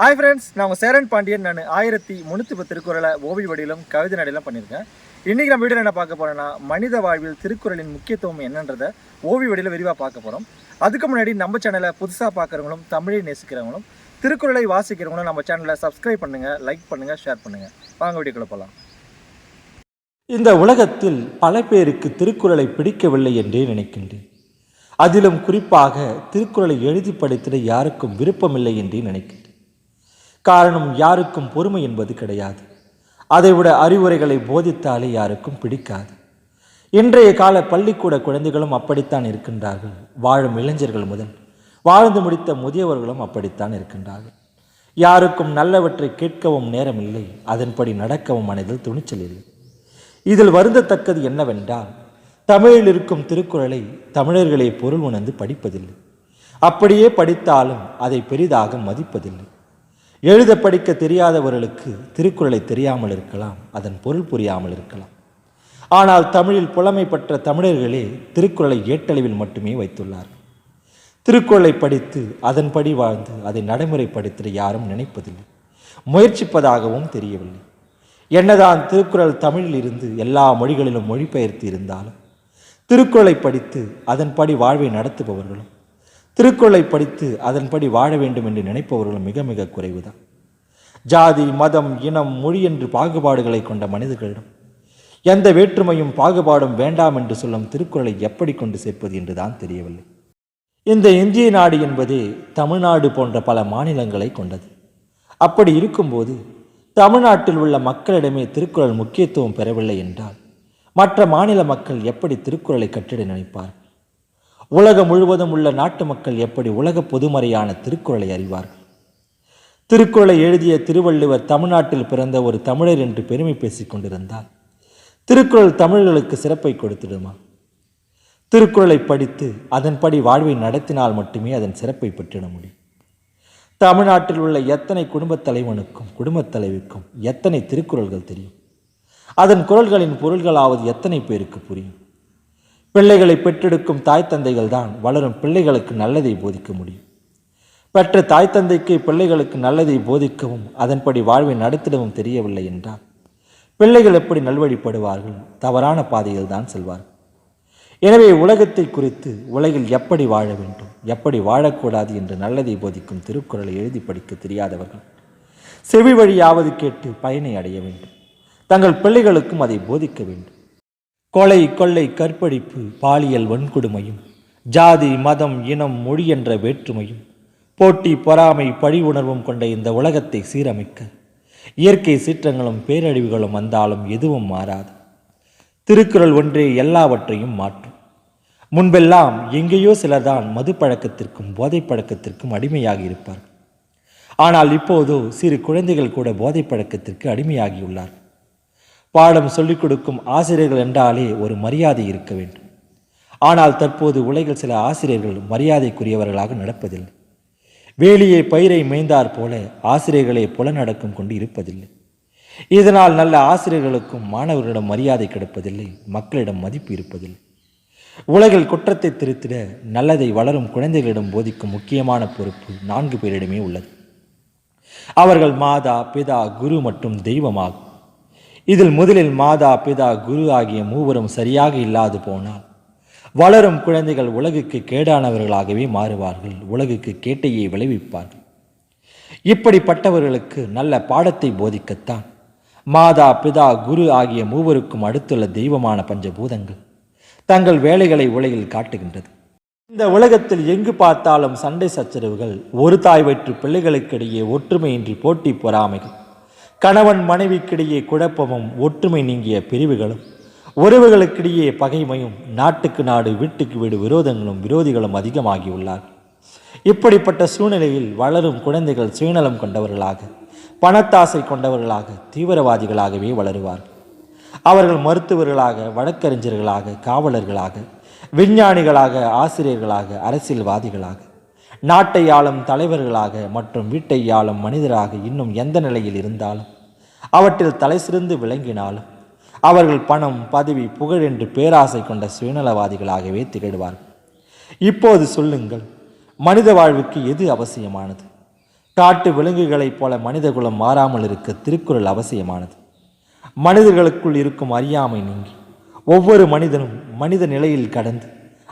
Hi friends நான் உங்கள் சேரன் பாண்டியன். நான் ஆயிரத்தி முந்நூற்றி பத்து திருக்குறளை ஓவிய வடியிலும் கவிதை நடையிலும் பண்ணியிருக்கேன். இன்றைக்கி நம்ம வீடியோ என்ன பார்க்க போகிறேன்னா மனித வாழ்வில் திருக்குறளின் முக்கியத்துவம் என்னன்றதை ஓவிய வடியில் விரிவாக பார்க்க போகிறோம் அதுக்கு முன்னாடி நம்ம சேனலை புதுசாக பார்க்குறவங்களும் தமிழை நேசிக்கிறவங்களும் திருக்குறளை வாசிக்கிறவங்களும் நம்ம சேனலை சப்ஸ்கிரைப் பண்ணுங்கள் லைக் பண்ணுங்கள் ஷேர் பண்ணுங்கள் வாங்க வீடியோக்குள்ளே போகலாம் இந்த உலகத்தில் பல பேருக்கு திருக்குறளை பிடிக்கவில்லை என்றே நினைக்கின்றேன். அதிலும் குறிப்பாக திருக்குறளை எழுதி படித்திட யாருக்கும் விருப்பமில்லை என்றே நினைக்கின்றேன். காரணம் யாருக்கும் பொறுமை என்பது கிடையாது. அதைவிட அறிவுரைகளை போதித்தாலே யாருக்கும் பிடிக்காது. இன்றைய கால பள்ளிக்கூட குழந்தைகளும் அப்படித்தான் இருக்கின்றார்கள். வாழும் இளைஞர்கள் முதல் வாழ்ந்து முடித்த முதியவர்களும் அப்படித்தான் இருக்கின்றார்கள். யாருக்கும் நல்லவற்றை கேட்கவும் நேரமில்லை அதன்படி நடக்கவும் மனதில் துணிச்சல் இல்லை. இதில் வருந்தத்தக்கது என்னவென்றால் தமிழில் இருக்கும் திருக்குறளை தமிழர்களை பொருள் உணர்ந்து படிப்பதில்லை. அப்படியே படித்தாலும் அதை பெரிதாக மதிப்பதில்லை. எழுத படிக்க தெரியாதவர்களுக்கு திருக்குறளை தெரியாமல் இருக்கலாம் அதன் பொருள் புரியாமல் இருக்கலாம். ஆனால் தமிழில் புலமை பெற்ற தமிழர்களே திருக்குறளை ஏட்டளவில் மட்டுமே வைத்துள்ளார்கள். திருக்குறளை படித்து அதன்படி வாழ்ந்து அதை நடைமுறைப்படுத்த யாரும் நினைப்பதில்லை. முயற்சிப்பதாகவும் தெரியவில்லை. என்னதான் திருக்குறள் தமிழில் இருந்து எல்லா மொழிகளிலும் மொழிபெயர்த்து இருந்தாலும் திருக்குறளை படித்து அதன்படி வாழ்வை நடத்துபவர்களும் திருக்குறளை படித்து அதன்படி வாழ வேண்டும் என்று நினைப்பவர்களும் மிக மிக குறைவுதான். ஜாதி மதம் இனம் மொழி என்று பாகுபாடுகளை கொண்ட மனிதர்களிடம் எந்த வேற்றுமையும் பாகுபாடும் வேண்டாம் என்று சொல்லும் திருக்குறளை எப்படி கொண்டு சேர்ப்பது என்றுதான் தெரியவில்லை. இந்த இந்திய நாடு என்பதே தமிழ்நாடு போன்ற பல மாநிலங்களை கொண்டது. அப்படி இருக்கும்போது தமிழ்நாட்டில் உள்ள மக்களிடமே திருக்குறள் முக்கியத்துவம் பெறவில்லை என்றால் மற்ற மாநில மக்கள் எப்படி திருக்குறளை கட்டிட நினைப்பார் உலகம் முழுவதும் உள்ள நாட்டு மக்கள் எப்படி உலக பொதுமறையான திருக்குறளை அறிவார்கள்? திருக்குறளை எழுதிய திருவள்ளுவர் தமிழ்நாட்டில் பிறந்த ஒரு தமிழர் என்று பெருமை பேசிக் கொண்டிருந்தால் திருக்குறள் தமிழர்களுக்கு சிறப்பை கொடுத்திடுமா? திருக்குறளை படித்து அதன்படி வாழ்வை நடத்தினால் மட்டுமே அதன் சிறப்பை பெற்றிட முடியும். தமிழ்நாட்டில் உள்ள எத்தனை குடும்பத் தலைவனுக்கும் குடும்பத் தலைவிக்கும் எத்தனை திருக்குறள்கள் தெரியும்? அதன் குரல்களின் பொருள்களாவது எத்தனை பேருக்கு புரியும்? பிள்ளைகளை பெற்றெடுக்கும் தாய் தந்தைகள் தான் வளரும் பிள்ளைகளுக்கு நல்லதை போதிக்க முடியும். பெற்ற தாய் தந்தைக்கு பிள்ளைகளுக்கு நல்லதை போதிக்கவும் அதன்படி வாழ்வை நடத்திடவும் தெரியவில்லை என்றால் பிள்ளைகள் எப்படி நல்வழிப்படுவார்கள்? தவறான பாதையில் தான் செல்வார்கள். எனவே உலகத்தை குறித்து உலகில் எப்படி வாழ வேண்டும்? எப்படி வாழக்கூடாது என்று நல்லதை போதிக்கும் திருக்குறளை எழுதி படிக்க தெரியாதவர்கள் செவி வழியாவது கேட்டு பயனை அடைய வேண்டும். தங்கள் பிள்ளைகளுக்கும் அதை போதிக்க வேண்டும். கொலை கொள்ளை கற்பழிப்பு பாலியல் வன்கொடுமையும் ஜாதி மதம் இனம் மொழி என்ற வேற்றுமையும் போட்டி பொறாமை பழி உணர்வும் கொண்ட இந்த உலகத்தை சீரமைக்க இயற்கை சீற்றங்களும் பேரழிவுகளும் வந்தாலும் எதுவும் மாறாது. திருக்குறள் ஒன்றே எல்லாவற்றையும் மாற்றும். முன்பெல்லாம் எங்கேயோ சிலர்தான் மது பழக்கத்திற்கும் போதை பழக்கத்திற்கும் அடிமையாகி இருப்பார் ஆனால் இப்போதோ சிறு குழந்தைகள் கூட போதை பழக்கத்திற்கு அடிமையாகியுள்ளார் பாடம் சொல்லிக் கொடுக்கும் ஆசிரியர்கள் என்றாலே ஒரு மரியாதை இருக்க வேண்டும். ஆனால் தற்போது உலகில் சில ஆசிரியர்கள் மரியாதைக்குரியவர்களாக நடப்பதில்லை. வேலியை பயிரை மேய்ந்தாற் போல ஆசிரியர்களை புலநடக்கம் கொண்டு இருப்பதில்லை. இதனால் நல்ல ஆசிரியர்களுக்கும் மாணவர்களிடம் மரியாதை கிடைப்பதில்லை மக்களிடம் மதிப்பு இருப்பதில்லை. உலகில் குற்றத்தை திருத்திட நல்லதை வளரும் குழந்தைகளிடம் போதிக்கும் முக்கியமான பொறுப்பு நான்கு பேரிடமே உள்ளது. அவர்கள் மாதா பிதா குரு மற்றும் தெய்வமாகும். இதில் முதலில் மாதா பிதா குரு ஆகிய மூவரும் சரியாக இல்லாது போனால் வளரும் குழந்தைகள் உலகுக்கு கேடானவர்களாகவே மாறுவார்கள் உலகுக்கு கேட்டையை விளைவிப்பார்கள். இப்படிப்பட்டவர்களுக்கு நல்ல பாடத்தை போதிக்கத்தான் மாதா பிதா குரு ஆகிய மூவருக்கும் அடுத்துள்ள தெய்வமான பஞ்சபூதங்கள் தங்கள் வேலைகளை உலகில் காட்டுகின்றது. இந்த உலகத்தில் எங்கு பார்த்தாலும் சண்டை சச்சரவுகள் ஒரு தாய் வயிற்று பிள்ளைகளுக்கிடையே ஒற்றுமையின்றி போட்டி பொறாமைகள். கணவன் மனைவிக்கிடையே குழப்பமும் ஒற்றுமை நீங்கிய பிரிவுகளும் உறவுகளுக்கிடையே பகைமையும் நாட்டுக்கு நாடு வீட்டுக்கு வீடு விரோதங்களும் விரோதிகளும் அதிகமாகியுள்ளார். இப்படிப்பட்ட சூழ்நிலையில் வளரும் குழந்தைகள் சுயநலம் கொண்டவர்களாக பணத்தாசை கொண்டவர்களாக தீவிரவாதிகளாகவே வளருவார். அவர்கள் மருத்துவர்களாக வழக்கறிஞர்களாக காவலர்களாக விஞ்ஞானிகளாக ஆசிரியர்களாக அரசியல்வாதிகளாக நாட்டை ஆளும் தலைவர்களாக மற்றும் வீட்டை ஆளும் மனிதராக இன்னும் எந்த நிலையில் இருந்தாலும் அவற்றில் தலை சிறந்து விளங்கினாலும் அவர்கள் பணம் பதவி புகழ் என்று பேராசை கொண்ட சுயநலவாதிகளாகவே திகழ்வார்கள். இப்போது சொல்லுங்கள் மனித வாழ்வுக்கு எது அவசியமானது? காட்டு விலங்குகளைப் போல மனிதகுலம் மாறாமல் இருக்க திருக்குறள் அவசியமானது. மனிதர்களுக்குள் இருக்கும் அறியாமை நீங்கி ஒவ்வொரு மனிதனும் மனித நிலையில் கடந்து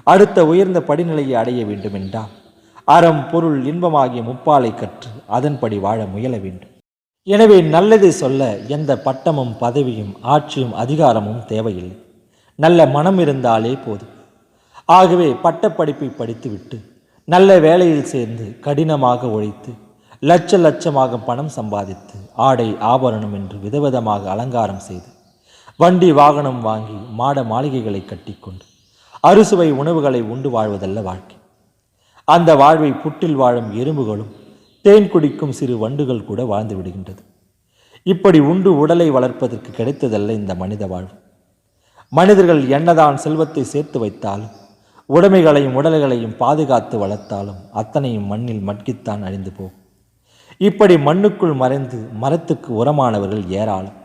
அடுத்த உயர்ந்த படிநிலையை அடைய வேண்டுமென்றால் அறம் பொருள் இன்பமாகிய முப்பாலை கற்று அதன்படி வாழ முயல வேண்டும். எனவே நல்லதை சொல்ல எந்த பட்டமும் பதவியும் ஆட்சியும் அதிகாரமும் தேவையில்லை. நல்ல மனம் இருந்தாலே போதும். ஆகவே பட்டப்படிப்பை படித்துவிட்டு நல்ல வேலையில் சேர்ந்து கடினமாக உழைத்து லட்ச லட்சமாக பணம் சம்பாதித்து ஆடை ஆபரணம் என்று விதவிதமாக அலங்காரம் செய்து வண்டி வாகனம் வாங்கி மாட மாளிகைகளை கட்டிக்கொண்டு அறுசுவை உணவுகளை உண்டு வாழ்வதல்ல வாழ்க்கை. அந்த வாழ்வை புற்றில் வாழும் எறும்புகளும் தேன் குடிக்கும் சிறு வண்டுகள் கூட வாழ்ந்து விடுகின்றது. இப்படி உண்டு உடலை வளர்ப்பதற்கு கிடைத்ததல்ல இந்த மனித வாழ்வு. மனிதர்கள் என்னதான் செல்வத்தை சேர்த்து வைத்தாலும் உடைமைகளையும் உடல்களையும் பாதுகாத்து வளர்த்தாலும் அத்தனையும் மண்ணில் மட்கித்தான் அழிந்து போகும். இப்படி மண்ணுக்குள் மறைந்து மரத்துக்கு உரமானவர்கள் ஏராளம்.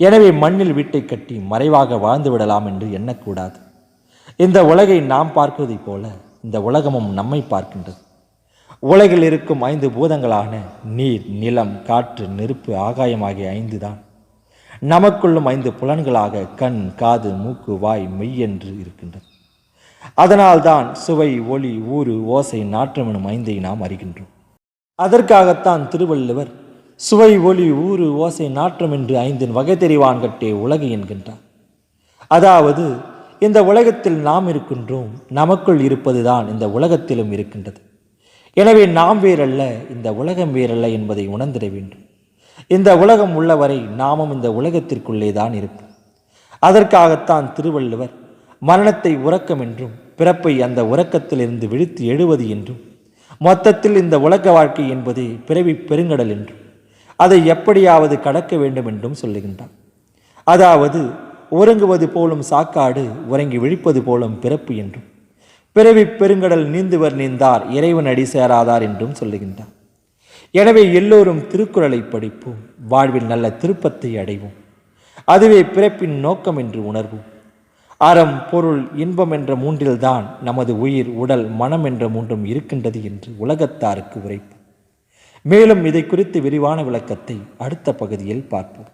எனவே மண்ணில் வீட்டை கட்டி மறைவாக வாழ்ந்து விடலாம் என்று எண்ணக்கூடாது. இந்த உலகை நாம் பார்ப்பதைப் போல இந்த உலகமும் நம்மை பார்க்கின்றது. உலகில் இருக்கும் ஐந்து பூதங்களான நீர் நிலம் காற்று நெருப்பு ஆகாயம் ஆகிய ஐந்து தான். நமக்குள்ளும் ஐந்து புலன்களாக கண் காது மூக்கு வாய் மெய் என்று இருக்கின்றது. அதனால்தான் சுவை ஒளி ஊறு ஓசை நாற்றம் எனும் ஐந்தை நாம் அறிகின்றோம். அதற்காகத்தான் திருவள்ளுவர் சுவை ஒளி ஊறு ஓசை நாற்றம் என்று ஐந்தின் வகை தெரிவான் கட்டே உலகு என்கின்றார். அதாவது இந்த உலகத்தில் நாம் இருக்கின்றோம் நமக்குள் இருப்பதுதான் இந்த உலகத்திலும் இருக்கின்றது. எனவே நாம் வேறல்ல இந்த உலகம் வேறல்ல என்பதை உணர்ந்திட வேண்டும். இந்த உலகம் உள்ளவரை நாமும் இந்த உலகத்திற்குள்ளே தான் இருப்போம். அதற்காகத்தான் திருவள்ளுவர் மரணத்தை உறக்கம் என்றும் பிறப்பை அந்த உறக்கத்திலிருந்து விழித்து எழுவது என்றும் மொத்தத்தில் இந்த உலக வாழ்க்கை என்பது பிறவி பெருங்கடல் என்றும் அதை எப்படியாவது கடக்க வேண்டும் என்றும் சொல்லுகின்றான் அதாவது உறங்குவது போலும் சாக்காடு உறங்கி விழிப்பது போலும் பிறப்பு என்றும். பிறவி பெருங்கடல் நீந்துவர் நீந்தார் இறைவன் அடி சேராதார் என்றும் சொல்லுகின்றார். எனவே எல்லோரும் திருக்குறளை படிப்போம் வாழ்வில் நல்ல திருப்பத்தை அடைவோம். அதுவே பிறப்பின் நோக்கம் என்று உணர்வோம். அறம் பொருள் இன்பம் என்ற மூன்றில்தான் நமது உயிர் உடல் மனம் என்ற மூன்றும் இருக்கின்றது என்று உலகத்தாருக்கு உரைப்போம். மேலும் இதை குறித்து விரிவான விளக்கத்தை அடுத்த பகுதியில் பார்ப்போம்.